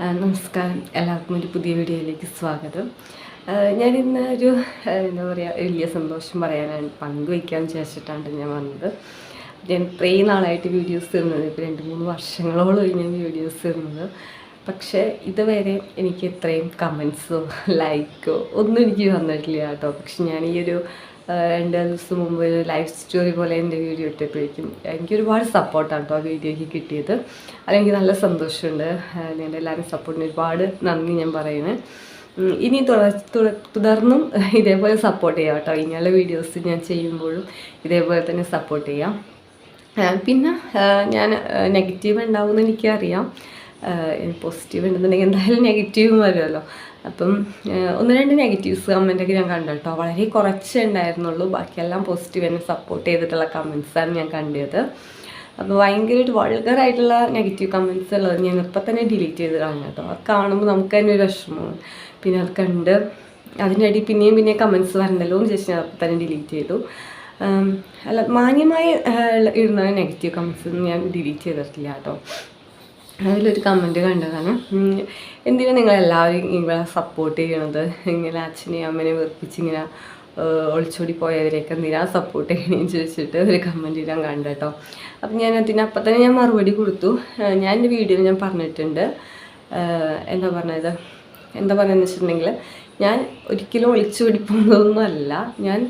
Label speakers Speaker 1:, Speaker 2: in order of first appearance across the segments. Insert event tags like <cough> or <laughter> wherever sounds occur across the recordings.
Speaker 1: നമസ്കാരം. എല്ലാവർക്കും ഒരു പുതിയ വീഡിയോയിലേക്ക് സ്വാഗതം. ഞാൻ ഇന്ന് ഒരു എന്താ പറയുക വലിയ സന്തോഷം പറയാനാണ് പങ്കുവയ്ക്കാൻ വിചാരിച്ചിട്ടാണ് ഞാൻ വന്നത്. ഞാൻ ഇത്രയും നാളായിട്ട് വീഡിയോസ് തരുന്നത് ഇപ്പോൾ രണ്ട് മൂന്ന് വർഷങ്ങളോളം ഞാൻ വീഡിയോസ് തരുന്നത് പക്ഷേ ഇതുവരെ എനിക്ക് ഇത്രയും കമൻസോ ലൈക്കോ ഒന്നും എനിക്ക് വന്നിട്ടില്ല കേട്ടോ. പക്ഷെ ഞാൻ ഈ ഒരു രണ്ട് ദിവസം മുമ്പ് ഒരു ലൈഫ് സ്റ്റോറി പോലെ എന്റെ വീഡിയോ ഇട്ടപ്പോഴേക്കും എനിക്ക് ഒരുപാട് സപ്പോർട്ടാണ് കേട്ടോ ആ വീഡിയോയ്ക്ക് കിട്ടിയത്. അതെനിക്ക് നല്ല സന്തോഷമുണ്ട്. നിങ്ങളുടെ എല്ലാവരും സപ്പോർട്ടിന് ഒരുപാട് നന്ദി ഞാൻ പറയുന്നത് ഇനി തുടർ തുട- തുടർന്നും ഇതേപോലെ സപ്പോർട്ട് ചെയ്യാം കേട്ടോ ഇനിയുള്ള വീഡിയോസ് ഞാൻ ചെയ്യുമ്പോഴും ഇതേപോലെ തന്നെ സപ്പോർട്ട് ചെയ്യാം. പിന്നെ ഞാൻ നെഗറ്റീവ് ഉണ്ടാവുമെന്ന് എനിക്കറിയാം. പോസിറ്റീവ് ഉണ്ടെന്നുണ്ടെങ്കിൽ എന്തായാലും നെഗറ്റീവും വരുമല്ലോ. അപ്പം ഒന്ന് രണ്ട് നെഗറ്റീവ്സ് കമന്റൊക്കെ ഞാൻ കണ്ടു കേട്ടോ. വളരെ കുറച്ചേ ഉണ്ടായിരുന്നുള്ളൂ. ബാക്കിയെല്ലാം പോസിറ്റീവ് എന്നെ സപ്പോർട്ട് ചെയ്തിട്ടുള്ള കമൻസാണ് ഞാൻ കണ്ടത്. അപ്പോൾ ഭയങ്കരമായിട്ട് വൾഗറായിട്ടുള്ള നെഗറ്റീവ് കമൻസ് ഉള്ളത് ഞാൻ ഇപ്പം തന്നെ ഡിലീറ്റ് ചെയ്ത് കളഞ്ഞു കേട്ടോ. അത് കാണുമ്പോൾ നമുക്ക് തന്നെ ഒരു വിഷമമാണ്. പിന്നെ അത് കണ്ട് അതിന്റെ അടി പിന്നെയും പിന്നെയും കമൻസ് വരണ്ടല്ലോ എന്ന് ചോദിച്ചാൽ അപ്പം തന്നെ ഡിലീറ്റ് ചെയ്തു. അല്ല മാന്യമായി ഇടുന്ന നെഗറ്റീവ് കമൻസ് ഞാൻ ഡിലീറ്റ് ചെയ്തിട്ടില്ല കേട്ടോ. അതിലൊരു കമന്റ് കണ്ടതാണ് എന്തിനാണ് നിങ്ങളെല്ലാവരും ഇങ്ങനെ സപ്പോർട്ട് ചെയ്യണത്? ഇങ്ങനെ അച്ഛനെയും അമ്മനെയും വെറുപ്പിച്ച് ഇങ്ങനെ ഒളിച്ചോടി പോയവരെയൊക്കെ എന്തിനാ സപ്പോർട്ട് ചെയ്യണേന്ന് ചോദിച്ചിട്ട് ഒരു കമന്റ് ഞാൻ കണ്ടു കേട്ടോ. അപ്പം ഞാൻ അതിന് അപ്പം തന്നെ ഞാൻ മറുപടി കൊടുത്തു. ഞാൻ എന്റെ വീഡിയോയിൽ ഞാൻ പറഞ്ഞിട്ടുണ്ട്. എന്താ പറഞ്ഞത്? എന്താ പറയുന്നത് വെച്ചിട്ടുണ്ടെങ്കിൽ ഞാൻ ഒരിക്കലും ഒളിച്ചോടി പോകുന്നതൊന്നും അല്ല. ഞാൻ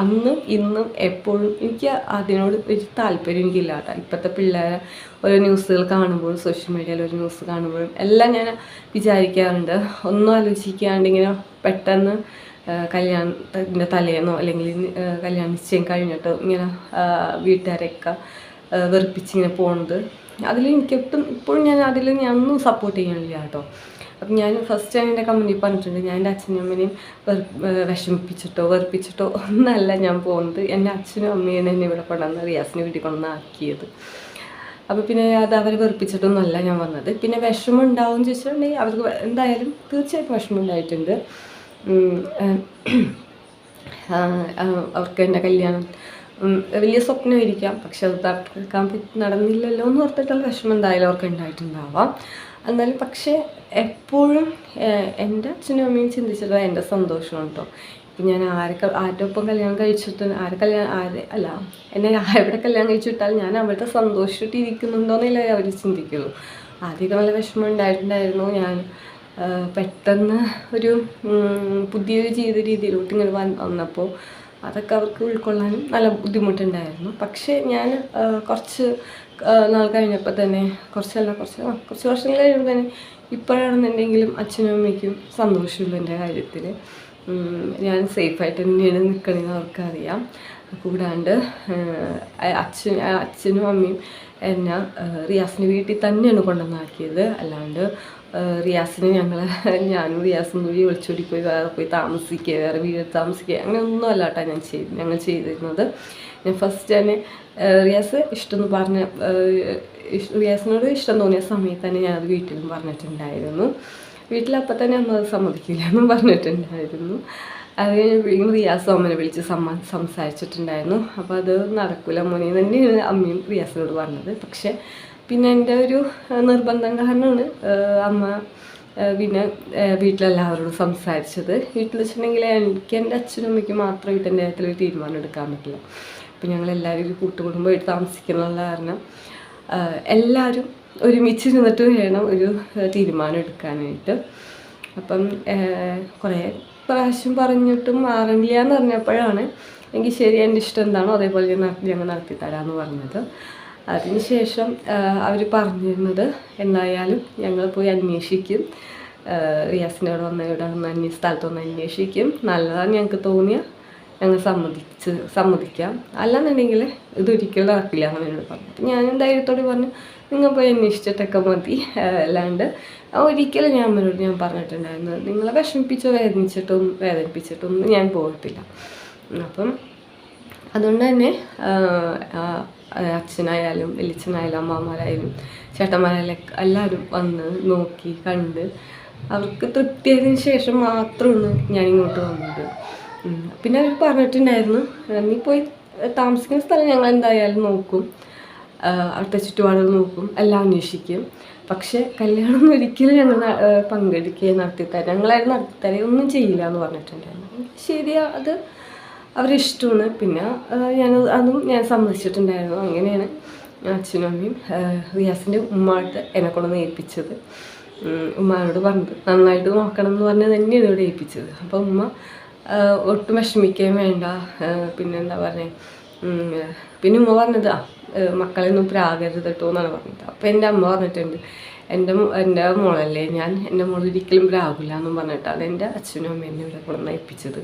Speaker 1: അന്നും ഇന്നും എപ്പോഴും എനിക്ക് അതിനോട് ഒരു താല്പര്യം എനിക്കില്ല കേട്ടോ. ഇപ്പോഴത്തെ പിള്ളേരെ ഓരോ ന്യൂസുകൾ കാണുമ്പോഴും സോഷ്യൽ മീഡിയയിൽ ഒരു ന്യൂസ് കാണുമ്പോഴും എല്ലാം ഞാൻ വിചാരിക്കാറുണ്ട്. ഒന്നും ആലോചിക്കാണ്ട് ഇങ്ങനെ പെട്ടെന്ന് കല്യാണത്തിന്റെ തലേന്നോ അല്ലെങ്കിൽ കല്യാണ നിശ്ചയം കഴിഞ്ഞിട്ടോ ഇങ്ങനെ വീട്ടുകാരെയൊക്കെ വെറുപ്പിച്ച് വെറുപ്പിച്ചിങ്ങനെ പോകുന്നത് അതിൽ എനിക്കൊട്ടും ഇപ്പോഴും ഞാൻ അതിൽ ഞാൻ ഒന്നും സപ്പോർട്ട് ചെയ്യണില്ല കേട്ടോ. അപ്പം ഞാൻ ഫസ്റ്റ് ടൈം എന്റെ കമ്പനി പറഞ്ഞിട്ടുണ്ട് ഞാൻ എന്റെ അച്ഛനും അമ്മേനെയും വിഷമിപ്പിച്ചിട്ടോ വെറുപ്പിച്ചിട്ടോ ഒന്നല്ല ഞാൻ പോകുന്നത്. എന്റെ അച്ഛനും അമ്മയും എന്നെ ഇവിടെ കൊണ്ടുവന്ന് റിയാസിനെ വീട്ടിൽ കൊണ്ടുവന്ന് ആക്കിയത്. അപ്പോൾ പിന്നെ അത് അവരെ വെറുപ്പിച്ചിട്ടൊന്നുമല്ല ഞാൻ വന്നത്. പിന്നെ വിഷമം ഉണ്ടാവും ചോദിച്ചിട്ടുണ്ടെങ്കിൽ അവർക്ക് എന്തായാലും തീർച്ചയായിട്ടും വിഷമം ഉണ്ടായിട്ടുണ്ട് അവർക്ക് എന്റെ കല്യാണം വലിയ സ്വപ്നമായിരിക്കാം. പക്ഷെ അത് നടക്കാൻ നടന്നില്ലല്ലോ എന്ന് ഓർത്തിട്ടുള്ള വിഷമം എന്തായാലും അവർക്ക് ഉണ്ടായിട്ടുണ്ടാവാം. എന്നാലും പക്ഷേ എപ്പോഴും എന്റെ അച്ഛനും അമ്മയും ചിന്തിച്ചിട്ടുള്ള എന്റെ സന്തോഷമാണ് കേട്ടോ ഇപ്പം ഞാൻ ആരൊക്കെ ആരുടെ ഒപ്പം കല്യാണം കഴിച്ചിട്ട് ആരെ കല്യാണം ആരെ അല്ല എന്നെ എവിടെ കല്യാണം കഴിച്ചു വിട്ടാൽ ഞാൻ അവരുടെ സന്തോഷമായിട്ട് ഇരിക്കുന്നുണ്ടോയെന്നല്ലേ അവർ ചിന്തിക്കുള്ളൂ. ആദ്യമൊക്കെ നല്ല വിഷമം ഉണ്ടായിട്ടുണ്ടായിരുന്നു. ഞാൻ പെട്ടെന്ന് ഒരു പുതിയൊരു ജീവിത രീതിയിലോട്ട് ഇങ്ങനെ വന്നപ്പോൾ അതൊക്കെ അവർക്ക് ഉൾക്കൊള്ളാനും നല്ല ബുദ്ധിമുട്ടുണ്ടായിരുന്നു. പക്ഷേ ഞാൻ കുറച്ച് നാൾ കഴിഞ്ഞപ്പോൾ തന്നെ കുറച്ചല്ല കുറച്ച് കുറച്ച് വർഷങ്ങൾ കഴിയുമ്പോൾ തന്നെ ഇപ്പോഴാണെന്നുണ്ടെങ്കിലും അച്ഛനും അമ്മയ്ക്കും സന്തോഷമുള്ളൂ എന്റെ കാര്യത്തിൽ ഞാൻ സേഫായിട്ട് തന്നെയാണ് നിൽക്കണമെന്ന് അവർക്കറിയാം. കൂടാണ്ട് അച്ഛൻ അച്ഛനും അമ്മയും എന്നെ റിയാസിന്റെ വീട്ടിൽ തന്നെയാണ് കൊണ്ടുവന്നാക്കിയത്. അല്ലാണ്ട് റിയാസിനെ ഞങ്ങൾ <laughs> ഞാനും റിയാസും കൂടി വിളിച്ചോടി പോയി വേറെ പോയി താമസിക്കുക വേറെ വീട് താമസിക്കുക അങ്ങനെ ഒന്നും അല്ല കേട്ടോ ഞാൻ ചെയ്ത് ഞങ്ങൾ ചെയ്തിരുന്നത്. ഞാൻ ഫസ്റ്റ് തന്നെ റിയാസ് ഇഷ്ടമെന്ന് പറഞ്ഞ റിയാസിനോട് ഇഷ്ടം തോന്നിയ സമയത്ത് തന്നെ ഞാനത് വീട്ടിലും പറഞ്ഞിട്ടുണ്ടായിരുന്നു. വീട്ടിലപ്പം തന്നെ അമ്മ അത് സമ്മതിക്കില്ല എന്നും പറഞ്ഞിട്ടുണ്ടായിരുന്നു. അത് കഴിഞ്ഞപ്പോഴേക്കും റിയാസ് അമ്മനെ വിളിച്ച് സമ്മ സംസാരിച്ചിട്ടുണ്ടായിരുന്നു. അപ്പോൾ അത് നടക്കില്ല മോനെ തന്നെയാണ് അമ്മയും റിയാസിനോട് പറഞ്ഞത്. പക്ഷേ പിന്നെ എന്റെ ഒരു നിർബന്ധം കാരണമാണ് അമ്മ പിന്നെ വീട്ടിലെല്ലാവരോടും സംസാരിച്ചത്. വീട്ടിൽ വെച്ചിട്ടുണ്ടെങ്കിൽ എനിക്ക് എന്റെ അച്ഛനും അമ്മയ്ക്കും മാത്രമായിട്ട് എന്റെ കാര്യത്തിൽ തീരുമാനം എടുക്കാൻ പറ്റില്ല. അപ്പം ഞങ്ങൾ എല്ലാവരും ഒരു കൂട്ടുകുടുംബമായിട്ട് താമസിക്കുന്നുള്ള കാരണം എല്ലാവരും ഒരുമിച്ച് നിന്നിട്ട് വേണം ഒരു തീരുമാനം എടുക്കാനായിട്ട്. അപ്പം കുറേ പ്രാവശ്യം പറഞ്ഞിട്ടും മാറണില്ല എന്ന് പറഞ്ഞപ്പോഴാണ് എനിക്ക് ശരി എന്റെ ഇഷ്ടം എന്താണോ അതേപോലെ ഞാൻ ഞങ്ങൾ നടത്തി തരാമെന്ന് പറഞ്ഞത്. അതിനുശേഷം അവർ പറഞ്ഞിരുന്നത് എന്തായാലും ഞങ്ങൾ പോയി അന്വേഷിക്കും. റിയാസിനോട് വന്ന ഇവിടെ വന്ന് അന്യ സ്ഥലത്ത് വന്ന് അന്വേഷിക്കും. നല്ലതാണ് ഞങ്ങൾക്ക് തോന്നിയ ഞങ്ങൾ സമ്മതിച്ച് സമ്മതിക്കാം. അല്ലാന്നുണ്ടെങ്കിൽ ഇതൊരിക്കലും നടക്കില്ല എന്ന് എന്നോട് പറഞ്ഞു ഞാൻ ധൈര്യത്തോടെ പറഞ്ഞു നിങ്ങൾ പോയി അന്വേഷിച്ചിട്ടൊക്കെ മതി. അല്ലാണ്ട് ഒരിക്കലും ഞാൻ അമ്മനോട് ഞാൻ പറഞ്ഞിട്ടുണ്ടായിരുന്നു നിങ്ങളെ വിഷമിപ്പിച്ചോ വേദനിച്ചിട്ടും വേദനിപ്പിച്ചിട്ടൊന്നും ഞാൻ പോയിട്ടില്ല അപ്പം അതുകൊണ്ട് തന്നെ അച്ഛനായാലും വലിയച്ഛനായാലും അമ്മമാരായാലും ചേട്ടന്മാരായാലും എല്ലാവരും വന്ന് നോക്കി കണ്ട് അവർക്ക് തൃപ്തിയായതിനു ശേഷം മാത്രമാണ് ഞാൻ ഇങ്ങോട്ട് വന്നത് പിന്നെ അവർ പറഞ്ഞിട്ടുണ്ടായിരുന്നു നീ പോയി താമസിക്കുന്ന സ്ഥലം ഞങ്ങൾ എന്തായാലും നോക്കും. അവിടുത്തെ ചുറ്റുപാടുകൾ നോക്കും എല്ലാം അന്വേഷിക്കും. പക്ഷെ കല്യാണം ഒരിക്കലും ഞങ്ങൾ പങ്കെടുക്കുകയും നടത്തിത്തരാം ഞങ്ങളായിരുന്നു നടത്തിത്തരാം ഒന്നും ചെയ്യില്ല എന്ന് പറഞ്ഞിട്ടുണ്ടായിരുന്നു. ശരിയാ അത് അവരുടെ ഇഷ്ടമാണ് പിന്നെ ഞാൻ അതും ഞാൻ സമ്മതിച്ചിട്ടുണ്ടായിരുന്നു. അങ്ങനെയാണ് അച്ഛനും അമ്മയും റിയാസിന്റെ ഉമ്മായിട്ട് എന്നെ കൊണ്ടൊന്ന് ഏൽപ്പിച്ചത്. ഉമ്മാനോട് പറഞ്ഞത് നന്നായിട്ട് നോക്കണം എന്ന് പറഞ്ഞ് തന്നെയാണ് ഇവിടെ ഏൽപ്പിച്ചത്. അപ്പോൾ ഉമ്മ ഒട്ടും വിഷമിക്കുകയും വേണ്ട. പിന്നെ പിന്നെന്താ പറയുക പിന്നെ ഉമ്മ പറഞ്ഞത് ആ മക്കളെയൊന്നും പ്രാകരുത് കേട്ടോ എന്നാണ് പറഞ്ഞത്. അപ്പോൾ എന്റെ അമ്മ പറഞ്ഞിട്ടുണ്ട് എന്റെ എന്റെ മോളല്ലേ ഞാൻ എന്റെ മോൾ ഒരിക്കലും പ്രാകില്ല എന്നും പറഞ്ഞിട്ടാണ് എന്റെ അച്ഛനും അമ്മയും എന്നെ ഇവിടെ കൊണ്ടുവന്ന് ഏൽപ്പിച്ചത്.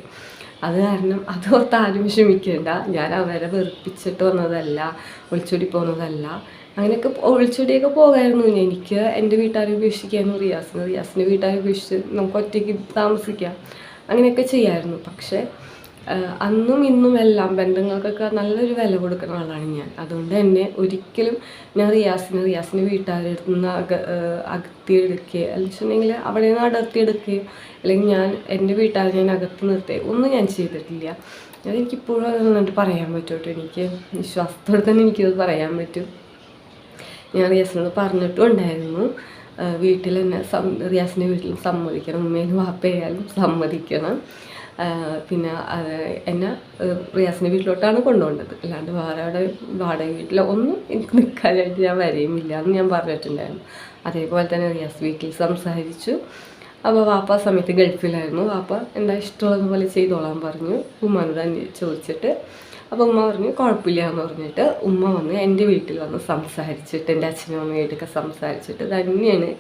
Speaker 1: അത് കാരണം അതോർത്ത് ആരും വിഷമിക്കേണ്ട. ഞാൻ അവരെ വെറുപ്പിച്ചിട്ട് വന്നതല്ല ഒളിച്ചോടി പോകുന്നതല്ല അങ്ങനെയൊക്കെ ഒളിച്ചൊടിയൊക്കെ പോകായിരുന്നു. എനിക്ക് എന്റെ വീട്ടുകാരെ ഉപേക്ഷിക്കായിരുന്നു റിയാസിന് റിയാസിന്റെ വീട്ടുകാരെ ഉപേക്ഷിച്ച് നമുക്ക് ഒറ്റയ്ക്ക് താമസിക്കാം. അങ്ങനെയൊക്കെ ചെയ്യായിരുന്നു. പക്ഷേ അന്നും ഇന്നും എല്ലാം ബന്ധങ്ങൾക്കൊക്കെ നല്ലൊരു വില കൊടുക്കുന്ന ആളാണ് ഞാൻ. അതുകൊണ്ട് തന്നെ ഒരിക്കലും ഞാൻ റിയാസിന് റിയാസിന്റെ വീട്ടുകാരുടെ നിന്ന് അക അകത്തിയെടുക്കുക എന്ന് വെച്ചിട്ടുണ്ടെങ്കിൽ അവിടെ നിന്ന് അടർത്തിയെടുക്കുകയോ അല്ലെങ്കിൽ ഞാൻ എന്റെ വീട്ടുകാരെ ഞാൻ അകത്ത് നിർത്തുകയോ ഒന്നും ഞാൻ ചെയ്തിട്ടില്ല. അതെനിക്കിപ്പോഴും അത് നന്നായിട്ട് പറയാൻ പറ്റും എനിക്ക് വിശ്വാസത്തോടെ തന്നെ എനിക്കത് പറയാൻ പറ്റും. ഞാൻ റിയാസിനോട് പറഞ്ഞിട്ടും ഉണ്ടായിരുന്നു വീട്ടിൽ എന്നെ റിയാസിന്റെ വീട്ടിൽ സമ്മതിക്കണം. ഉമ്മയും വാപ്പയായാലും സമ്മതിക്കണം. പിന്നെ എന്നെ റിയാസിന്റെ വീട്ടിലോട്ടാണ് കൊണ്ടുപോകേണ്ടത്. അല്ലാണ്ട് വേറെ അവിടെ വാടക വീട്ടിലോ ഒന്നും എനിക്ക് നിൽക്കാനായിട്ട് ഞാൻ വരെയുമില്ല എന്ന് ഞാൻ പറഞ്ഞിട്ടുണ്ടായിരുന്നു. അതേപോലെ തന്നെ റിയാസ് വീട്ടിൽ സംസാരിച്ചു. അപ്പോൾ വാപ്പ സമയത്ത് ഗൾഫിലായിരുന്നു. വാപ്പ എന്താ ഇഷ്ടമുള്ളതുപോലെ ചെയ്തോളാൻ പറഞ്ഞു. ഉമ്മാനോട് ചോദിച്ചിട്ട്. അപ്പോൾ ഉമ്മ പറഞ്ഞു കുഴപ്പമില്ല എന്ന് പറഞ്ഞിട്ട് ഉമ്മ വന്ന് എന്റെ വീട്ടിൽ വന്ന് സംസാരിച്ചിട്ട് എന്റെ അച്ഛനും അമ്മയായിട്ടൊക്കെ സംസാരിച്ചിട്ട് തന്നെയാണ്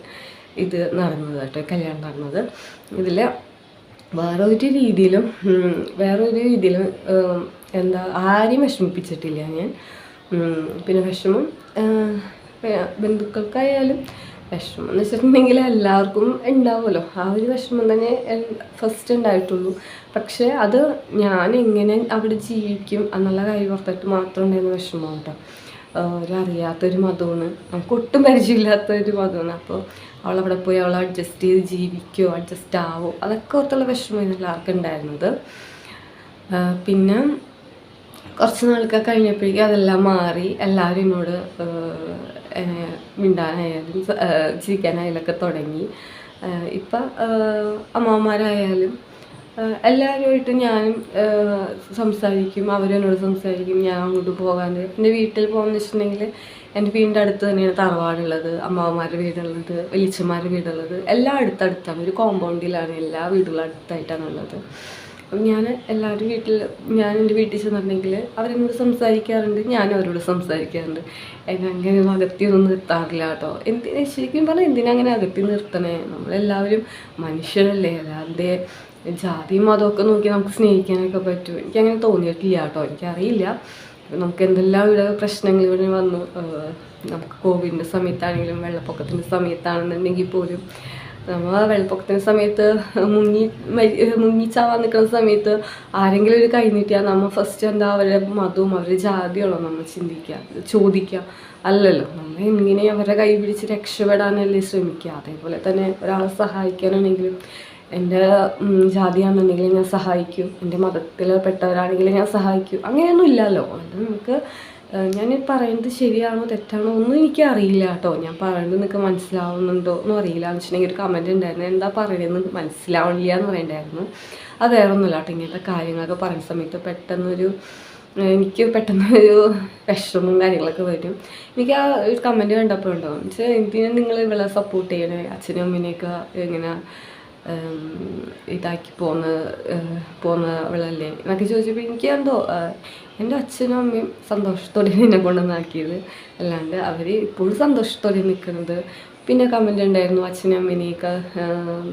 Speaker 1: ഇത് നടന്നത് കേട്ടോ കല്യാണം നടന്നത്. ഇതിൽ വേറെ ഒരു രീതിയിലും വേറൊരു വേറെ ഒരു രീതിയിലും എന്താ ആരെയും വിഷമിപ്പിച്ചിട്ടില്ല ഞാൻ. പിന്നെ വിഷമം ബന്ധുക്കൾക്കായാലും വിഷമം എന്ന് വെച്ചിട്ടുണ്ടെങ്കിൽ എല്ലാവർക്കും ഉണ്ടാവുമല്ലോ. ആ ഒരു വിഷമം തന്നെ ഫസ്റ്റ് ഉണ്ടായിട്ടുള്ളൂ. പക്ഷേ അത് ഞാൻ എങ്ങനെ അവിടെ ജീവിക്കും എന്നുള്ള കാര്യം ഓർത്തിട്ട് മാത്രം ഉണ്ടായിരുന്ന വിഷമം കേട്ടോ. ഒരറിയാത്തൊരു മതമാണ് നമുക്ക് ഒട്ടും പരിചയമില്ലാത്ത ഒരു മതമാണ് അപ്പോൾ അവളവിടെ പോയി അവൾ അഡ്ജസ്റ്റ് ചെയ്ത് ജീവിക്കുമോ അഡ്ജസ്റ്റ് ആവോ അതൊക്കെ ഓർത്തുള്ള വിഷമം എല്ലാവർക്കും ഉണ്ടായിരുന്നത്. പിന്നെ കുറച്ച് നാളൊക്കെ കഴിഞ്ഞപ്പോഴേക്കും അതെല്ലാം മാറി. എല്ലാവരും എന്നോട് മിണ്ടാനായാലും ചിരിക്കാനായാലും ഒക്കെ തുടങ്ങി. ഇപ്പം അമ്മമാരായാലും എല്ലാവരുമായിട്ട് ഞാനും സംസാരിക്കും അവരെന്നോട് സംസാരിക്കും ഞാൻ അങ്ങോട്ട് പോകാണ്ട്. എന്റെ വീട്ടിൽ പോകുന്ന വെച്ചിട്ടുണ്ടെങ്കിൽ എന്റെ വീടിന്റെ അടുത്ത് തന്നെയാണ് തറവാടുള്ളത് അമ്മാവന്മാരുടെ വീടുള്ളത് വലിയച്ഛന്മാരുടെ വീടുള്ളത്. എല്ലാം അടുത്തടുത്താണ് ഒരു കോമ്പൗണ്ടിലാണ് എല്ലാ വീടുകളും അടുത്തായിട്ടാണ് ഉള്ളത്. അപ്പം ഞാൻ എല്ലാവരും വീട്ടിൽ ഞാൻ എന്റെ വീട്ടിൽ ചെന്നിട്ടുണ്ടെങ്കിൽ അവരെന്നോട് സംസാരിക്കാറുണ്ട് ഞാൻ അവരോട് സംസാരിക്കാറുണ്ട്. എന്നെ അങ്ങനെ അകത്തിയൊന്നും നിർത്താറില്ല കേട്ടോ. എന്തിനാ ശരിക്കും പറഞ്ഞാൽ എന്തിനാ അങ്ങനെ അകത്തി നിർത്തണേ? നമ്മളെല്ലാവരും മനുഷ്യരല്ലേ അല്ലാതെ ജാതിയും മതമൊക്കെ നോക്കി നമുക്ക് സ്നേഹിക്കാനൊക്കെ പറ്റും. എനിക്കങ്ങനെ തോന്നിയിട്ടില്ല കേട്ടോ. എനിക്കറിയില്ല. നമുക്ക് എന്തെല്ലാം ഇവിടെ പ്രശ്നങ്ങൾ ഇവിടെ വന്നു. നമുക്ക് കോവിഡിന്റെ സമയത്താണെങ്കിലും വെള്ളപ്പൊക്കത്തിന്റെ സമയത്താണെന്നുണ്ടെങ്കിൽ പോലും നമ്മൾ വെള്ളപ്പൊക്കത്തിന്റെ സമയത്ത് മുങ്ങി മുങ്ങിച്ചാവാൻ നിൽക്കുന്ന സമയത്ത് ആരെങ്കിലും ഒരു കൈ നീട്ടിയാൽ നമ്മൾ ഫസ്റ്റ് എന്താ അവരുടെ മതവും അവരുടെ ജാതിയുള്ളൂ നമ്മൾ ചിന്തിക്കുക ചോദിക്കുക അല്ലല്ലോ നമ്മൾ എങ്ങനെ അവരുടെ കൈ പിടിച്ച് രക്ഷപ്പെടാനല്ലേ ശ്രമിക്കുക അതേപോലെ തന്നെ ഒരാളെ സഹായിക്കാനാണെങ്കിലും എന്റെ ജാതിയാണെന്നുണ്ടെങ്കിൽ ഞാൻ സഹായിക്കും. എന്റെ മതത്തിൽ പെട്ടവരാണെങ്കിൽ ഞാൻ സഹായിക്കും. അങ്ങനെയൊന്നും ഇല്ലല്ലോ. അത് നമുക്ക് ഞാൻ പറയുന്നത് ശരിയാണോ തെറ്റാണോ ഒന്നും എനിക്ക് അറിയില്ല കേട്ടോ. ഞാൻ പറയുന്നത് നിങ്ങൾക്ക് മനസ്സിലാവുന്നുണ്ടോ എന്ന് അറിയില്ല. എന്ന് വെച്ചിട്ടുണ്ടെങ്കിൽ ഒരു കമന്റ് ഉണ്ടായിരുന്നു. എന്താ പറയുന്നത് മനസ്സിലാവണില്ല എന്ന് പറയണ്ടായിരുന്നു. അത് വേറെ ഒന്നുമില്ല കേട്ടോ. ഇങ്ങനത്തെ കാര്യങ്ങളൊക്കെ പറയുന്ന സമയത്ത് പെട്ടെന്നൊരു എനിക്ക് പെട്ടെന്നൊരു വിഷമവും കാര്യങ്ങളൊക്കെ വരും. എനിക്ക് ആ ഒരു കമന്റ് കണ്ടപ്പോൾ ഉണ്ടോ? വെച്ചാൽ എന്തിനാണ് നിങ്ങൾ ഇവിടെ സപ്പോർട്ട് ചെയ്യണേ? അച്ഛനും അമ്മേനെയൊക്കെ ഇങ്ങനെ ഇതാക്കി പോന്ന പോന്നവളല്ലേ എന്നൊക്കെ ചോദിച്ചപ്പോൾ എനിക്ക് എന്തോ എന്റെ അച്ഛനും അമ്മയും സന്തോഷത്തോടെ <laughs> എന്നെ കൊണ്ടുവന്നാക്കിയത്. അല്ലാണ്ട് അവർ ഇപ്പോഴും സന്തോഷത്തോടെ നിൽക്കുന്നത്. പിന്നെ കമന്റ് ഉണ്ടായിരുന്നു അച്ഛനും അമ്മേനെയൊക്കെ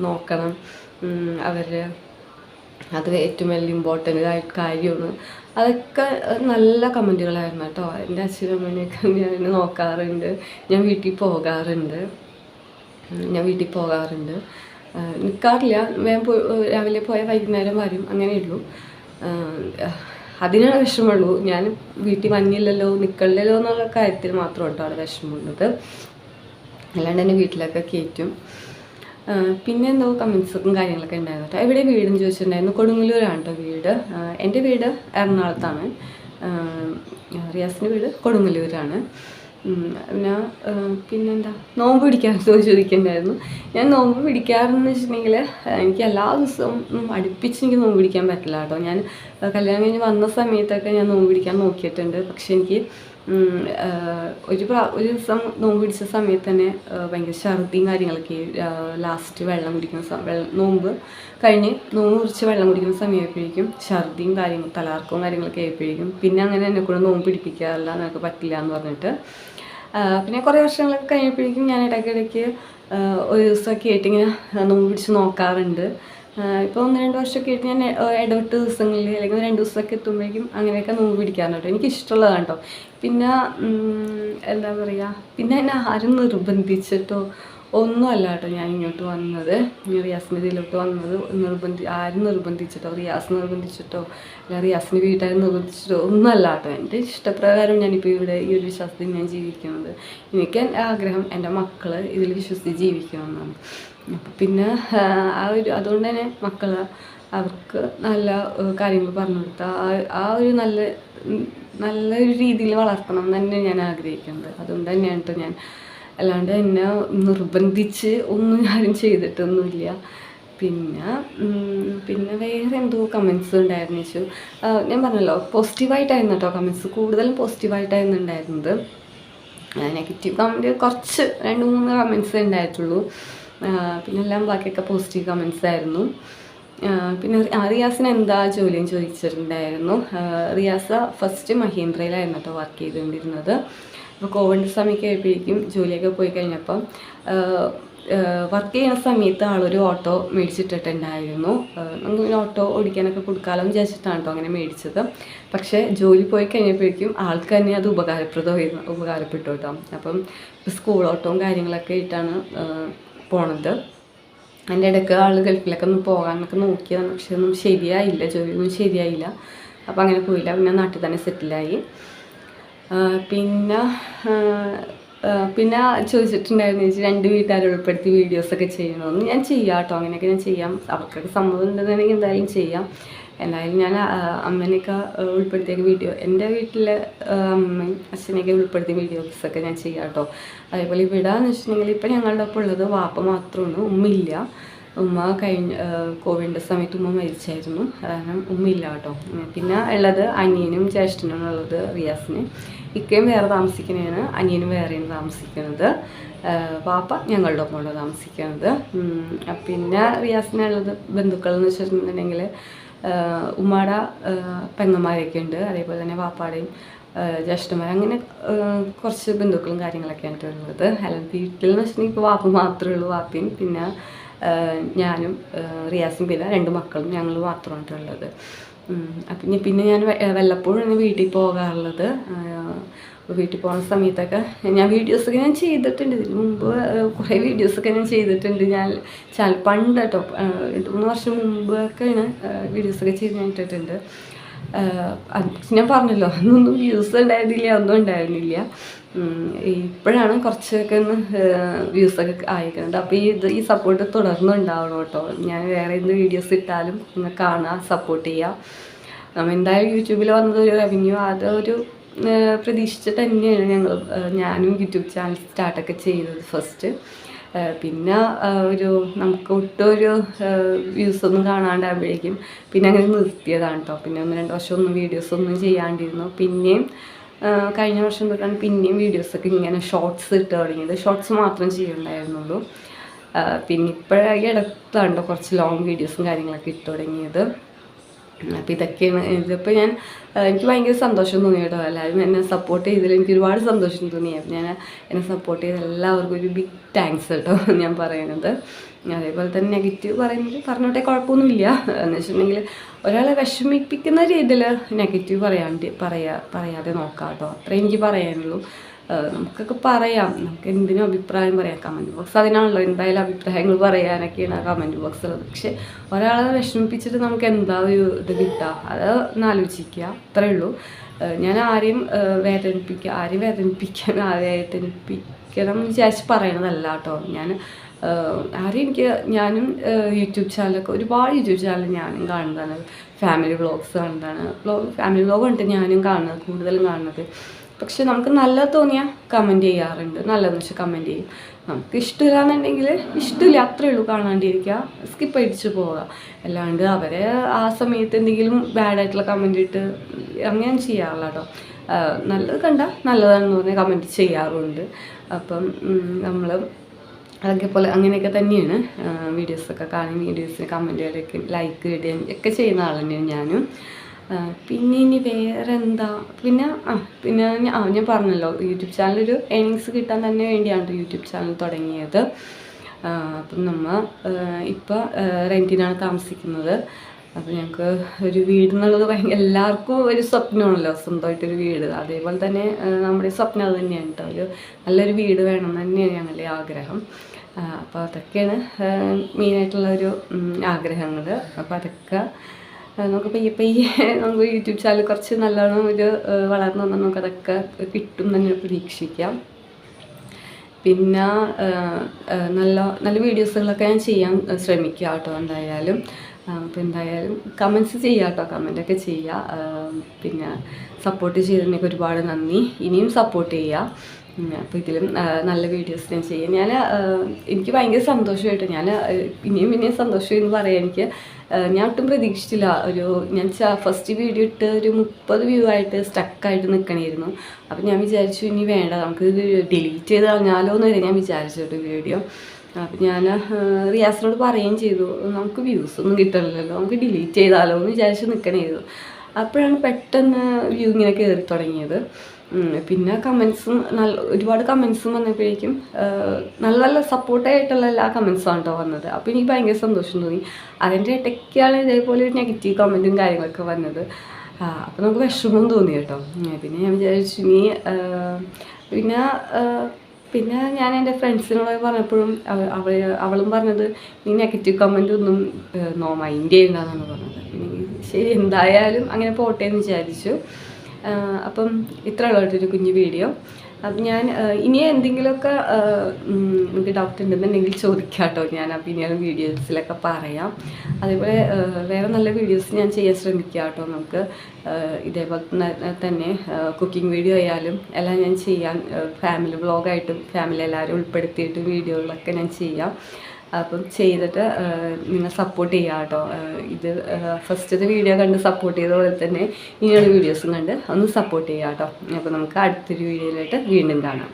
Speaker 1: നോക്കണം. അവരുടെ അത് ഏറ്റവും വലിയ ഇമ്പോർട്ടന്റ് കാര്യമാണ്. അതൊക്കെ നല്ല കമന്റുകളായിരുന്നു കേട്ടോ. എന്റെ അച്ഛനും അമ്മേനെയൊക്കെ <laughs> ഞാൻ നോക്കാറുണ്ട്. ഞാൻ വീട്ടിൽ പോകാറുണ്ട്. ഞാൻ വീട്ടിൽ പോകാറുണ്ട്. നിൽക്കാറില്ല വേഗം രാവിലെ പോയാൽ വൈകുന്നേരം വരും. അങ്ങനെയുള്ളൂ അതിനാണ് വിഷമമുള്ളൂ. ഞാൻ വീട്ടിൽ വന്നില്ലല്ലോ നിൽക്കണില്ലല്ലോ എന്നുള്ള കാര്യത്തിൽ മാത്രം കേട്ടോ അവിടെ വിഷമമുള്ളത്. അല്ലാണ്ട് എന്റെ വീട്ടിലൊക്കെ കയറ്റും. പിന്നെ എന്തോ കമൻസും കാര്യങ്ങളൊക്കെ ഉണ്ടായിരുന്നു കേട്ടോ. എവിടെ വീടെന്ന് ചോദിച്ചിട്ടുണ്ടായിരുന്നു. കൊടുങ്ങല്ലൂരാണ് കേട്ടോ വീട്. എന്റെ വീട് എറണാകുളത്താണ്. റിയാസിന്റെ വീട് കൊടുങ്ങല്ലൂരാണ്. പിന്നെ പിന്നെന്താ? നോമ്പ് പിടിക്കാൻ ചോദിക്കണ്ടായിരുന്നു ഞാൻ നോമ്പ് പിടിക്കാറെന്ന് വെച്ചിട്ടുണ്ടെങ്കിൽ എനിക്ക് എല്ലാ ദിവസവും അടുപ്പിച്ച് എനിക്ക് നോമ്പ് പിടിക്കാൻ പറ്റില്ല കേട്ടോ. ഞാൻ കല്യാണം കഴിഞ്ഞ് വന്ന സമയത്തൊക്കെ ഞാൻ നോമ്പ് പിടിക്കാൻ നോക്കിയിട്ടുണ്ട്. പക്ഷെ എനിക്ക് ഒരു പ്രാ ഒരു ദിവസം നോമ്പ് പിടിച്ച സമയത്ത് തന്നെ ഭയങ്കര ഛർദിയും കാര്യങ്ങളൊക്കെ ലാസ്റ്റ് വെള്ളം കുടിക്കുന്ന വെള്ളം നോമ്പ് കഴിഞ്ഞ് നോമ്പ് കുറിച്ച് വെള്ളം കുടിക്കുന്ന സമയമായപ്പോഴേക്കും ഛർദിയും കാര്യങ്ങൾ തലാർക്കവും കാര്യങ്ങളൊക്കെ ആയപ്പോഴേക്കും പിന്നെ അങ്ങനെ എന്നെ കൂടെ നോമ്പ് പിടിപ്പിക്കാറില്ല നിനക്ക് പറ്റില്ല എന്ന് പറഞ്ഞിട്ട് പിന്നെ കുറേ വർഷങ്ങളൊക്കെ കഴിഞ്ഞപ്പോഴേക്കും ഞാൻ ഇടയ്ക്കിടയ്ക്ക് ഒരു ദിവസമൊക്കെ ആയിട്ട് ഇങ്ങനെ നോമ്പ് പിടിച്ച് നോക്കാറുണ്ട്. ഇപ്പോൾ ഒന്ന് രണ്ട് വർഷമൊക്കെ ആയിട്ട് ഞാൻ ഇടവിട്ട് ദിവസങ്ങളിൽ അല്ലെങ്കിൽ രണ്ട് ദിവസമൊക്കെ എത്തുമ്പോഴേക്കും അങ്ങനെയൊക്കെ നോമ്പ് പിടിക്കാറുണ്ട്. എനിക്ക് ഇഷ്ടമുള്ളതാണ് കേട്ടോ. പിന്നെ എന്താ പറയുക പിന്നെ എന്നെ ആരും നിർബന്ധിച്ചിട്ടോ ഒന്നുമല്ല കേട്ടോ ഞാൻ ഇങ്ങോട്ട് വന്നത്. ഇതിലോട്ട് വന്നത്. നിർബന്ധി ആരും നിർബന്ധിച്ചിട്ടോ? റിയാസ് നിർബന്ധിച്ചിട്ടോ? അല്ല റിയാസിന്റെ വീട്ടുകാർ നിർബന്ധിച്ചിട്ടോ? ഒന്നുമല്ല കേട്ടോ. എന്റെ ഇഷ്ടപ്രകാരം ഞാനിപ്പോൾ ഇവിടെ ഈ ഒരു വിശ്വാസത്തിൽ ഞാൻ ജീവിക്കുന്നത്. എനിക്ക് ആഗ്രഹം എന്റെ മക്കൾ ഇതിൽ വിശ്വസിച്ച് ജീവിക്കണമെന്നാണ് പിന്നെ ആ, ഒരു അതുകൊണ്ട് തന്നെ മക്കൾ അവർക്ക് നല്ല കാര്യങ്ങൾ പറഞ്ഞു കൊടുത്താൽ ആ- ഒരു നല്ല നല്ലൊരു രീതിയിൽ വളർത്തണം എന്ന് തന്നെ ഞാൻ ആഗ്രഹിക്കുന്നത്. അതുകൊണ്ട് തന്നെയാണ് കേട്ടോ ഞാൻ അല്ലാണ്ട് എന്നെ നിർബന്ധിച്ച് ഒന്നും ആരും ചെയ്തിട്ടൊന്നുമില്ല. പിന്നെ പിന്നെ വേറെ എന്തോ കമൻസ് ഉണ്ടായിരുന്നു വെച്ചു ഞാൻ പറഞ്ഞല്ലോ പോസിറ്റീവായിട്ടായിരുന്നു കേട്ടോ കമൻസ് കൂടുതലും പോസിറ്റീവായിട്ടായിരുന്നു ഉണ്ടായിരുന്നത്. നെഗറ്റീവ് കമന്റ് കുറച്ച് രണ്ട് മൂന്ന് കമൻസ് ഉണ്ടായിട്ടുള്ളൂ. പിന്നെ എല്ലാം ബാക്കിയൊക്കെ പോസിറ്റീവ് കമൻസ് ആയിരുന്നു. പിന്നെ റിയാസിന് എന്താ ജോലിയും ചോദിച്ചിട്ടുണ്ടായിരുന്നു. റിയാസ ഫസ്റ്റ് മഹീന്ദ്രയിലായിരുന്നു കേട്ടോ വർക്ക് ചെയ്തുകൊണ്ടിരുന്നത്. അപ്പോൾ കോവിഡ് സമയമൊക്കെ ആയപ്പോഴേക്കും ജോലിയൊക്കെ പോയി കഴിഞ്ഞപ്പം വർക്ക് ചെയ്യുന്ന സമയത്ത് ആളൊരു ഓട്ടോ മേടിച്ചിട്ടിട്ടുണ്ടായിരുന്നു. നമുക്ക് ഓട്ടോ ഓടിക്കാനൊക്കെ കൊടുക്കാലോ എന്ന് വിചാരിച്ചിട്ടാണ് കേട്ടോ അങ്ങനെ മേടിച്ചത്. പക്ഷേ ജോലി പോയി കഴിഞ്ഞപ്പോഴേക്കും ആൾക്ക് തന്നെ അത് ഉപകാരപ്രദമായിരുന്നു ഉപകാരപ്പെട്ടു കേട്ടോ അപ്പം സ്കൂൾ ഓട്ടവും കാര്യങ്ങളൊക്കെ ആയിട്ടാണ് പോണത്. അതിന്റെ ഇടയ്ക്ക് ആൾ ഗൾഫിലൊക്കെ ഒന്ന് പോകാനൊക്കെ നോക്കിയതാണ്. പക്ഷെ ഒന്നും ശരിയായില്ല. ജോലിയൊന്നും ശരിയായില്ല. അപ്പോൾ അങ്ങനെ പോയില്ല. പിന്നെ നാട്ടിൽ തന്നെ സെറ്റിലായി പിന്നെ പിന്നെ ചോദിച്ചിട്ടുണ്ടായിരുന്നു ചേച്ചി രണ്ട് വീട്ടുകാരെ ഉൾപ്പെടുത്തി വീഡിയോസൊക്കെ ചെയ്യണമെന്ന്. ഞാൻ ചെയ്യാം കേട്ടോ. അങ്ങനെയൊക്കെ ഞാൻ ചെയ്യാം. അവർക്കൊക്കെ സമ്മതം ഉണ്ടെന്നുണ്ടെങ്കിൽ എന്തായാലും ചെയ്യാം. എന്തായാലും ഞാൻ അമ്മേനെയൊക്കെ ഉൾപ്പെടുത്തിയ വീഡിയോ എന്റെ അമ്മ അമ്മയും അച്ഛനെയൊക്കെ ഉൾപ്പെടുത്തിയ വീഡിയോസൊക്കെ ഞാൻ ചെയ്യാം കേട്ടോ. അതേപോലെ ഇവിടെ എന്ന് വെച്ചിട്ടുണ്ടെങ്കിൽ ഇപ്പം ഞങ്ങളുടെ ഒപ്പം ഉള്ളത് വാപ്പ മാത്രമാണ് ഉമ്മയില്ല. ഉമ്മ കഴിഞ്ഞ കോവിഡിന്റെ സമയത്ത് ഉമ്മ മരിച്ചായിരുന്നു. കാരണം ഉമ്മയില്ല കേട്ടോ. പിന്നെ ഉള്ളത് അനിയനും ജ്യേഷ്ഠനും ഉള്ളത് റിയാസിന്. ഇക്കയും വേറെ താമസിക്കുന്നതാണ് അനിയനും വേറെയാണ് താമസിക്കുന്നത്. പാപ്പ ഞങ്ങളുടെ ഒപ്പമാണ് താമസിക്കുന്നത്. പിന്നെ റിയാസിനുള്ളത് ബന്ധുക്കൾ എന്ന് വെച്ചിട്ടുണ്ടെങ്കിൽ ഉമ്മാടെ പെങ്ങന്മാരൊക്കെ ഉണ്ട്. അതേപോലെ തന്നെ വാപ്പാടെയും ജ്യേഷ്ഠന്മാർ അങ്ങനെ കുറച്ച് ബന്ധുക്കളും കാര്യങ്ങളൊക്കെയാണ് ട്ടോ ഉള്ളത് അല്ല വീട്ടിൽ എന്ന് വെച്ചിട്ടുണ്ടെങ്കിൽ ഇപ്പോൾ വാപ്പ മാത്രമേ ഉള്ളൂ വാപ്പയും പിന്നെ ഞാനും റിയാസും പിന്നെ രണ്ട് മക്കളും ഞങ്ങൾ മാത്രമാണ് ഉള്ളത്. അപ്പം പിന്നെ ഞാൻ വല്ലപ്പോഴും വീട്ടിൽ പോകാറുള്ളത് ആ, വീട്ടിൽ പോകുന്ന സമയത്തൊക്കെ ഞാൻ വീഡിയോസൊക്കെ ഞാൻ ചെയ്തിട്ടുണ്ട്. ഇതിന് മുമ്പ് കുറേ വീഡിയോസൊക്കെ ഞാൻ ചെയ്തിട്ടുണ്ട്. ഞാൻ ചാൽ പണ്ട് കേട്ടോ രണ്ട് മൂന്ന് വർഷം മുമ്പൊക്കെയാണ് വീഡിയോസൊക്കെ ചെയ്ത് ഞാൻ ഇട്ടിട്ടുണ്ട്. ഞാൻ പറഞ്ഞല്ലോ അന്നൊന്നും വ്യൂസ് ഉണ്ടായിരുന്നില്ല ഒന്നും ഉണ്ടായിരുന്നില്ല. ഇപ്പോഴാണ് കുറച്ചൊക്കെ ഒന്ന് വ്യൂസൊക്കെ ആയിരിക്കുന്നത് അപ്പോൾ ഈ ഇത് ഈ സപ്പോർട്ട് തുടർന്നുണ്ടാവണം കേട്ടോ ഞാൻ വേറെ എന്ത് വീഡിയോസ് ഇട്ടാലും ഒന്ന് കാണുക സപ്പോർട്ട് ചെയ്യുക. നമ്മൾ എന്തായാലും യൂട്യൂബിൽ വന്നത് ഒരു റവന്യൂ അതൊരു പ്രതീക്ഷിച്ചിട്ട് തന്നെയാണ് ഞങ്ങൾ ഞാനും യൂട്യൂബ് ചാനൽ സ്റ്റാർട്ടൊക്കെ ചെയ്തത് ഫസ്റ്റ് പിന്നെ ഒരു നമുക്ക് ഒട്ടും ഒരു വ്യൂസ് ഒന്നും കാണാണ്ടാകുമ്പോഴേക്കും പിന്നെ അങ്ങനെ നിർത്തിയതാണ് കേട്ടോ പിന്നെ ഒന്ന് രണ്ട് വർഷം ഒന്നും വീഡിയോസ് ഒന്നും ചെയ്യാണ്ടിരുന്നു. പിന്നെയും കഴിഞ്ഞ വർഷം തൊട്ടാണ് പിന്നെയും വീഡിയോസൊക്കെ ഇങ്ങനെ ഷോർട്സ് ഇട്ട് തുടങ്ങിയത്. ഷോർട്സ് മാത്രം ചെയ്യുന്നുണ്ടായിരുന്നുള്ളൂ. പിന്നെ ഇപ്പോഴായി ഇടത്താണ് കുറച്ച് ലോങ് വീഡിയോസും കാര്യങ്ങളൊക്കെ ഇട്ട് തുടങ്ങിയത്. അപ്പോൾ ഇതൊക്കെയാണ് ഇതിപ്പോൾ ഞാൻ എനിക്ക് ഭയങ്കര സന്തോഷം തോന്നി കേട്ടോ. എല്ലാവരും എന്നെ സപ്പോർട്ട് ചെയ്തതിൽ എനിക്ക് ഒരുപാട് സന്തോഷം തോന്നി. ഞാൻ എന്നെ സപ്പോർട്ട് ചെയ്ത എല്ലാവർക്കും ഒരു ബിഗ് താങ്ക്സ് കേട്ടോ <laughs> ഞാൻ പറയുന്നത്. അതേപോലെ തന്നെ നെഗറ്റീവ് പറയുന്നത് പറഞ്ഞോട്ടെ കുഴപ്പമൊന്നുമില്ല. എന്ന് വെച്ചിട്ടുണ്ടെങ്കിൽ ഒരാളെ വിഷമിപ്പിക്കുന്ന രീതിയിൽ നെഗറ്റീവ് പറയാണ്ട് പറയാ പറയാതെ നോക്കാം കേട്ടോ. അത്രേ എനിക്ക് പറയാനുള്ളൂ. നമുക്കൊക്കെ പറയാം. നമുക്ക് എന്തിനും അഭിപ്രായം പറയാം. കമന്റ് ബോക്സ് അതിനാണല്ലോ എന്തായാലും അഭിപ്രായങ്ങൾ പറയാനൊക്കെയാണ് ആ കമന്റ് ബോക്സ് ഉള്ളത് പക്ഷെ ഒരാളെ വിഷമിപ്പിച്ചിട്ട് നമുക്ക് എന്താ ഒരു ഇത് കിട്ടുക അത് ഒന്ന് ആലോചിക്കുക. അത്രേ ഉള്ളൂ. ഞാൻ ആരെയും വേദനിപ്പിക്കുക ആരെയും വേദനിപ്പിക്കാൻ <laughs> വേദനിപ്പിക്കണം എന്ന് വിചാരിച്ച് പറയണതല്ല കേട്ടോ. ഞാൻ ആരെയും എനിക്ക് ഞാനും യൂട്യൂബ് ചാനലൊക്കെ ഒരുപാട് യൂട്യൂബ് ചാനൽ ഞാനും കാണുന്നതാണ്. ഫാമിലി വ്ളോഗ്സ് കാണുന്നതാണ്. ഫാമിലി വ്ളോഗ് ഉണ്ട് ഞാനും കാണുന്നത് കൂടുതലും കാണുന്നത്. പക്ഷെ നമുക്ക് നല്ലത് തോന്നിയാൽ കമന്റ് ചെയ്യാറുണ്ട്. നല്ലതെന്ന് വെച്ചാൽ കമന്റ് ചെയ്യും. നമുക്ക് ഇഷ്ടമില്ല എന്നുണ്ടെങ്കിൽ ഇഷ്ടമില്ല അത്രേ ഉള്ളൂ കാണാണ്ടിരിക്കുക. സ്കിപ്പ് അടിച്ച് പോവുക. അല്ലാണ്ട് അവരെ ആ സമയത്ത് എന്തെങ്കിലും ബാഡായിട്ടുള്ള കമന്റ് ഇട്ട് അങ്ങനെ ചെയ്യാറില്ല കേട്ടോ നല്ലത് കണ്ട നല്ലതാണെന്ന് തോന്നിയാൽ കമന്റ് ചെയ്യാറുണ്ട്. അപ്പം നമ്മൾ അതൊക്കെ പോലെ അങ്ങനെയൊക്കെ തന്നെയാണ്. വീഡിയോസൊക്കെ കാണും വീഡിയോസിന് കമന്റുകളൊക്കെ ലൈക്ക് ഇടുകയും ഒക്കെ ചെയ്യുന്ന ആൾ തന്നെയാണ് ഞാനും. പിന്നെ ഇനി വേറെ എന്താ പിന്നെ ആ പിന്നെ ആ ഞാൻ പറഞ്ഞല്ലോ യൂട്യൂബ് ചാനൽ ഒരു ഏണിങ്സ് കിട്ടാൻ തന്നെ വേണ്ടിയാണ് യൂട്യൂബ് ചാനൽ തുടങ്ങിയത്. അപ്പം നമ്മൾ ഇപ്പം റെന്റിനാണ് താമസിക്കുന്നത്. അപ്പോൾ ഞങ്ങൾക്ക് ഒരു വീട് എന്നുള്ളത് ഭയങ്കര എല്ലാവർക്കും ഒരു സ്വപ്നമാണല്ലോ സ്വന്തമായിട്ടൊരു വീട്. അതേപോലെ തന്നെ നമ്മുടെ സ്വപ്നം അത് തന്നെയാണ് കേട്ടോ. ഒരു നല്ലൊരു വീട് വേണം തന്നെയാണ് ഞങ്ങളുടെ ആഗ്രഹം. അപ്പോൾ അതൊക്കെയാണ് മെയിനായിട്ടുള്ള ഒരു ആഗ്രഹങ്ങൾ അപ്പോൾ അതൊക്കെ നമുക്ക് പയ്യെ പയ്യെ നമുക്ക് യൂട്യൂബ് ചാനൽ കുറച്ച് നല്ലോണം ഒരു വളർന്നു വന്നാൽ നമുക്ക് അതൊക്കെ കിട്ടും തന്നെ പ്രതീക്ഷിക്കാം. പിന്നെ നല്ല നല്ല വീഡിയോസുകളൊക്കെ ഞാൻ ചെയ്യാൻ ശ്രമിക്കുക കേട്ടോ എന്തായാലും. അപ്പോൾ എന്തായാലും കമൻസ് ചെയ്യുക കേട്ടോ കമന്റൊക്കെ ചെയ്യുക പിന്നെ സപ്പോർട്ട് ചെയ്തതിനൊക്കെ ഒരുപാട് നന്ദി. ഇനിയും സപ്പോർട്ട് ചെയ്യുക അപ്പോൾ ഇതിലും നല്ല വീഡിയോസ് ഞാൻ ചെയ്യും. ഞാൻ എനിക്ക് ഭയങ്കര സന്തോഷമായിട്ട് ഞാൻ ഇനിയും ഇനിയും സന്തോഷം എന്ന് പറയാം എനിക്ക് ഞാൻ ഒട്ടും പ്രതീക്ഷിച്ചില്ല. ഒരു ഞാൻ ഫസ്റ്റ് വീഡിയോ ഇട്ട് ഒരു മുപ്പത് വ്യൂ ആയിട്ട് സ്റ്റക്കായിട്ട് നിൽക്കണമായിരുന്നു അപ്പം ഞാൻ വിചാരിച്ചു ഇനി വേണ്ട നമുക്ക് ഇത് ഡിലീറ്റ് ചെയ്ത് കളഞ്ഞാലോ എന്ന് വരെ ഞാൻ വിചാരിച്ചിട്ട് വീഡിയോ അപ്പം ഞാൻ റിയാസിനോട് പറയുകയും ചെയ്തു നമുക്ക് വ്യൂസ് ഒന്നും കിട്ടണില്ലല്ലോ നമുക്ക് ഡിലീറ്റ് ചെയ്താലോ എന്ന് വിചാരിച്ച് നിൽക്കണമായിരുന്നു അപ്പോഴാണ് പെട്ടെന്ന് വ്യൂ ഇങ്ങനെ കയറി തുടങ്ങിയത്. പിന്നെ കമൻസും നല്ല ഒരുപാട് കമൻസും വന്നപ്പോഴേക്കും നല്ല നല്ല സപ്പോർട്ടായിട്ടുള്ള എല്ലാ കമൻസും കേട്ടോ വന്നത്. അപ്പോൾ എനിക്ക് ഭയങ്കര സന്തോഷം തോന്നി. അതിന്റെ ഇടയ്ക്കാണ് ഇതേപോലെ ഒരു നെഗറ്റീവ് കമന്റും കാര്യങ്ങളൊക്കെ വന്നത്. അപ്പോൾ നമുക്ക് വിഷമം തോന്നി കേട്ടോ. പിന്നെ ഞാൻ വിചാരിച്ചു നീ പിന്നെ പിന്നെ ഞാൻ എന്റെ ഫ്രണ്ട്സിനോട് പറഞ്ഞപ്പോഴും അവൾ അവളും പറഞ്ഞത് നീ നെഗറ്റീവ് കമന്റ് ഒന്നും നോ മൈൻഡ് ചെയ്യണ്ടെന്നാണ് പറഞ്ഞത്. പിന്നെ ശരി എന്തായാലും അങ്ങനെ പോട്ടെ എന്ന് വിചാരിച്ചു. അപ്പം ഇത്ര ഉള്ളൊരു കുഞ്ഞു വീഡിയോ. അപ്പം ഞാൻ ഇനി എന്തെങ്കിലുമൊക്കെ നമുക്ക് ഡൗട്ട് ഉണ്ടെന്നുണ്ടെങ്കിൽ ചോദിക്കാം കേട്ടോ ഞാൻ അപ്പം ഇനിയും വീഡിയോസിലൊക്കെ പറയാം. അതേപോലെ വേറെ നല്ല വീഡിയോസ് ഞാൻ ചെയ്യാൻ ശ്രമിക്കാം കേട്ടോ നമുക്ക് ഇതേപോലെ തന്നെ കുക്കിംഗ് വീഡിയോ ആയാലും എല്ലാം ഞാൻ ചെയ്യാൻ ഫാമിലി വ്ളോഗായിട്ടും ഫാമിലി എല്ലാവരും ഉൾപ്പെടുത്തിയിട്ടും വീഡിയോകളൊക്കെ ഞാൻ ചെയ്യാം. അപ്പം ചെയ്തിട്ട് നിങ്ങൾ സപ്പോർട്ട് ചെയ്യുക കേട്ടോ. ഇത് ഫസ്റ്റത്തെ വീഡിയോ കണ്ട് സപ്പോർട്ട് ചെയ്ത പോലെ തന്നെ ഇനിയുള്ള വീഡിയോസും കണ്ട് ഒന്ന് സപ്പോർട്ട് ചെയ്യുക കേട്ടോ. അപ്പോൾ നമുക്ക് അടുത്തൊരു വീഡിയോയിലായിട്ട് വീണ്ടും കാണാം.